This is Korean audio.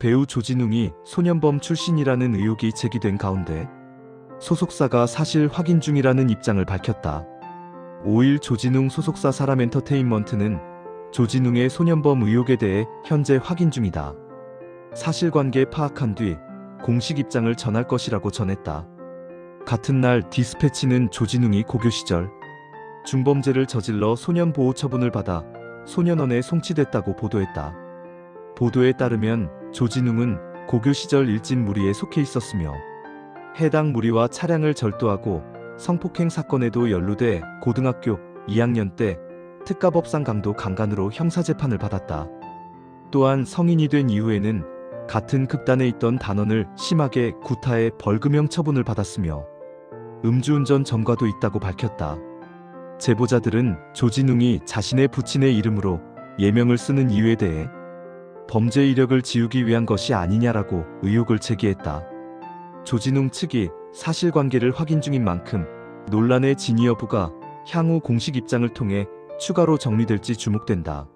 배우 조진웅이 소년범 출신이라는 의혹이 제기된 가운데 소속사가 사실 확인 중이라는 입장을 밝혔다. 5일 조진웅 소속사 사람엔터테인먼트는 조진웅의 소년범 의혹에 대해 현재 확인 중이다. 사실관계 파악한 뒤 공식 입장을 전할 것이라고 전했다. 같은 날 디스패치는 조진웅이 고교 시절 중범죄를 저질러 소년 보호 처분을 받아 소년원에 송치됐다고 보도했다. 보도에 따르면 조진웅은 고교 시절 일진 무리에 속해 있었으며 해당 무리와 차량을 절도하고 성폭행 사건에도 연루돼 고등학교 2학년 때 특가법상 강도 강간으로 형사재판을 받았다. 또한 성인이 된 이후에는 같은 극단에 있던 단원을 심하게 구타해 벌금형 처분을 받았으며 음주운전 전과도 있다고 밝혔다. 제보자들은 조진웅이 자신의 부친의 이름으로 예명을 쓰는 이유에 대해 범죄 이력을 지우기 위한 것이 아니냐라고 의혹을 제기했다. 조진웅 측이 사실관계를 확인 중인 만큼 논란의 진위 여부가 향후 공식 입장을 통해 추가로 정리될지 주목된다.